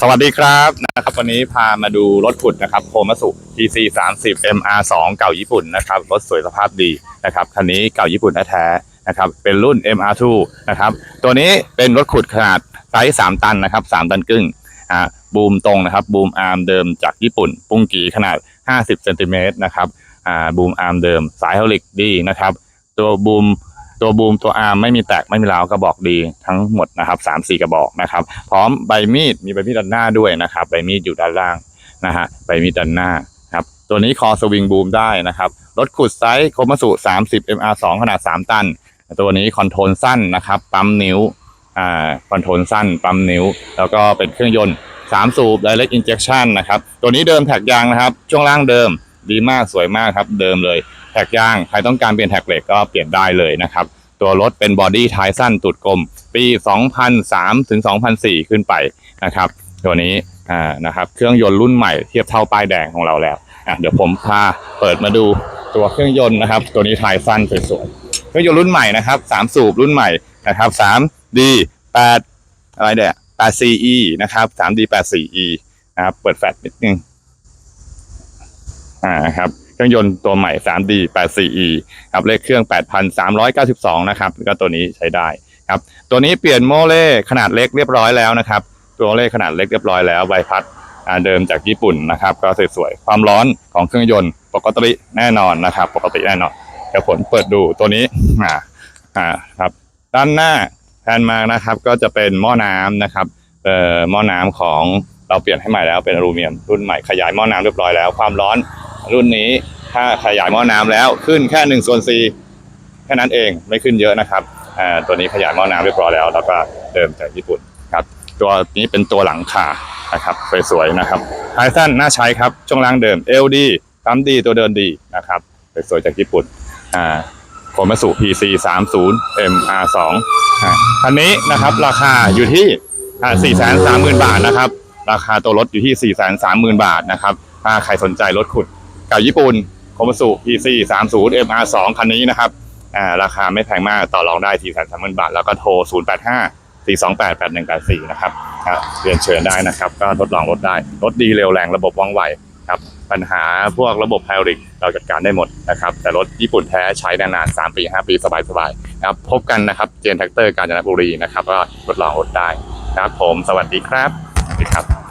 สวัสดีครับนะครับ วันนี้พามาดูรถขุดนะครับโคมัสุ TC 3 0 MR 2เก่าญี่ปุ่นนะครับรถสวยสภาพดีนะครับคันนี้เก่าญี่ปุ่นแท้ๆนะครับเป็นรุ่น MR 2นะครับตัวนี้เป็นรถขุดขนาดไซส์3ตันนะครับ3ตันครึ่งอ่าบูมตรงนะครับบูมอาร์มเดิมจากญี่ปุ่น ปุ้งกีขนาด 50เซนติเมตรนะครับอ่าบูมอาร์มเดิมสายเฮลิกดีนะครับตัวบูม ตัวบูมตัวอาร์มไม่มีแตกไม่มีราวกระบอกดีทั้งหมดนะครับสามสี่กระบอกนะครับ พร้อมใบมีดมีใบมีดด้านหน้าด้วยนะครับใบมีดอยู่ด้านล่างนะฮะใบมีดด้านหน้าครับตัวนี้คอสวิงบูมได้นะครับรถขุดไซส์โคมาสุ30 MR 2 ขนาด 3 ตัน ตัวนี้คอนโทรลสั้นนะครับปั๊มนิ้วอ่าคอนโทรลสั้นปั๊มนิ้ว แล้วก็เป็นเครื่องยนต์ 3 สูบ direct injection นะครับตัวนี้เดิมแท็กยางนะครับ ช่วงล่างเดิมดีมากสวยมากครับเดิมเลย แท็กยางใครต้องการเปลี่ยนแท็กเหล็กก็เปลี่ยนได้เลยนะครับ ตัวรถเป็นบอดี้ท้ายสั้นตูดกลม ปี 2003ถึง2004 ขึ้นไปนะครับ ตัวนี้อ่านะครับเครื่องยนต์รุ่นใหม่เทียบเท่าป้ายแดงของเราแล้วอะเดี๋ยวผมพาเปิดมาดูตัวเครื่องยนต์นะครับ ตัวนี้ท้ายสั้นสวยๆเครื่องยนต์รุ่นใหม่นะครับ3สูบรุ่นใหม่นะครับ 3 D 8อะไรเนี่ย8 4 E นะครับ 3 D 8 4 E นะครับเปิดแฟลชนิดนึงอ่าครับ เครื่องยนต์ตัวใหม่ 3D 8 4 E ครับเลขเครื่อง 8,392 นะครับก็ตัวนี้ใช้ได้ครับตัวนี้เปลี่ยนโมเล่ขนาดเล็กเรียบร้อยแล้วนะครับตัวเล่ขนาดเล็กเรียบร้อยแล้วใบพัดเดิมจากญี่ปุ่นนะครับก็สวยๆความร้อนของเครื่องยนต์ปกติแน่นอนนะครับ ปกติแน่นอนเดี๋ยวผลเปิดดูตัวนี้อ่าอ่าครับด้านหน้าแทนมานะครับก็จะเป็นหม้อน้ำนะครับเอ่อหม้อน้ำของเราเปลี่ยนให้ใหม่แล้วเป็นอลูมิเนียมรุ่นใหม่ขยายหม้อน้ำเรียบร้อยแล้ว ความร้อน รุ่นนี้ถ้าขยายหม้อน้ำแล้วขึ้นแค่หนึ่งส่วนสี่แค่นั้นเองไม่ขึ้นเยอะนะครับอ่าตัวนี้ขยายหม้อน้ำเรียบร้อยแล้ว แล้วก็เดิมจากญี่ปุ่นครับ ตัวนี้เป็นตัวหลังคานะครับสวยๆนะครับท้ายสั้นน่าใช้ครับช่วงล่างเดิม LD ปั๊มดีตัวเดินดีนะครับสวยๆจากญี่ปุ่นอ่าโคมาสุ PC 30 MR 2อ่าคันนี้นะครับราคาอยู่ที่อ่า430,000 บาทนะครับ ราคาตัวรถอยู่ที่ 430,000 บาทนะครับ ถ้าใครสนใจรถขุด เก่าญี่ปุ่นโคมสุ PC 30 MR 2คันนี้นะครับอ่าราคาไม่แพงมากต่อรองได้ที่แสนสามหมื่นบาท แล้วก็โทร 0 8 5 4 2 8 8 1 8 4 นะครับเรียนเชิญได้นะครับ ก็ทดลองรถได้ รถดีเร็วแรงระบบว่องไวครับปัญหาพวกระบบไฮดรอลิกเราจัดการได้หมดนะครับ แต่รถญี่ปุ่นแท้ใช้นานๆ3ปี 5 ปี สบายๆนะครับพบกันนะครับเจนแท็กเตอร์กาญจนบุรีนะครับ ก็ทดลองรถได้นะครับผมสวัสดีครับสวัสดีครับ